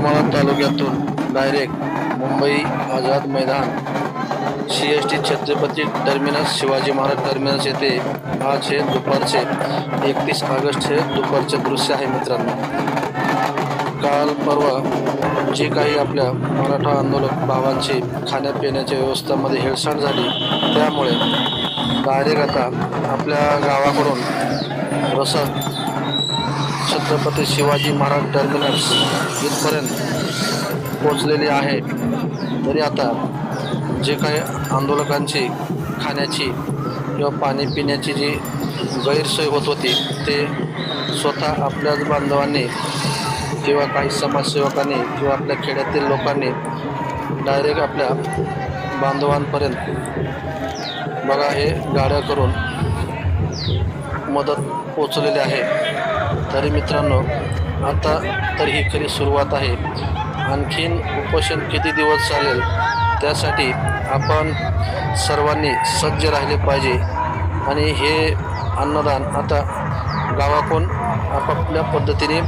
करमाळा तालुक्यातून direct Mumbai Azad Maidan C S T Chhatrapati terminus Shivaji Maharaj terminus येथे आज हे दुपारचे एकतीस ऑगस्ट हे दुपारचे दृश्य आहे मित्रांनो. काल परवा जे काही आपल्या मराठा आंदोलक भावांची खाण्यापिण्याच्या व्यवस्थामध्ये हेळसांड झाली त्यामुळे डायरेक्ट आता आपल्या गावाकडून रसद छत्रपती शिवाजी महाराज टर्मिनस इथपर्यंत पोचलेली आहे. तरी आता जे काही आंदोलकांची खाण्याची किंवा पाणी पिण्याची जी गैरसोय होत होती ते स्वतः आपल्याच बांधवांनी किंवा काही समाजसेवकांनी किंवा आपल्या खेड्यातील लोकांनी डायरेक्ट आपल्या बांधवांपर्यंत बघा हे गाड्या करून मदत पोचलेली आहे. तरी मित्रांनो आता तर ही खरी सुरुवात आहे. आणखीन उपोषण किती दिवस चालेल त्यासाठी आपण सर्वांनी सज्ज राहिले पाहिजे. आणि हे अन्नदान आता गावाकडून आपापल्या पद्धतीने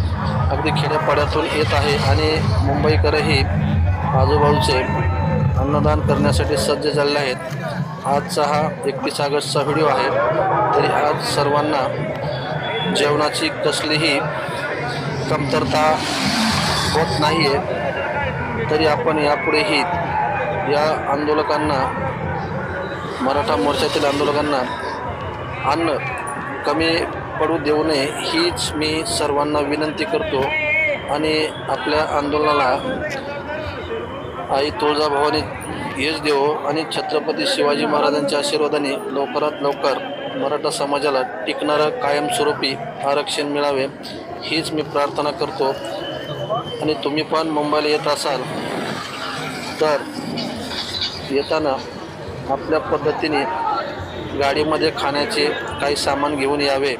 अगदी खेड्यापाड्यातून येत आहे आणि मुंबईकरही आजूबाजूचे अन्नदान करण्यासाठी सज्ज झालेले आहेत. आजचा हा एकतीस ऑगस्टचा व्हिडिओ आहे. तरी आज सर्वांना जेवणाची कसलीही कमतरता होत नाही आहे तरी आपण यापुढेही या आंदोलकांना मराठा मोर्चातील आंदोलकांना अन्न कमी पडू देऊ नये हीच मी सर्वांना विनंती करतो. आणि आपल्या आंदोलनाला आई तुळजाभवानी यश देवो आणि छत्रपती शिवाजी महाराजांच्या आशीर्वादाने लवकरात लवकर मराठा समाजाला टिकणारं कायमस्वरूपी आरक्षण मिळावे हीच मी प्रार्थना करतो. आणि तुम्ही पण मुंबईला येत असाल तर येताना आपल्या पद्धतीने गाडीमध्ये खाण्याचे काही सामान घेऊन यावे.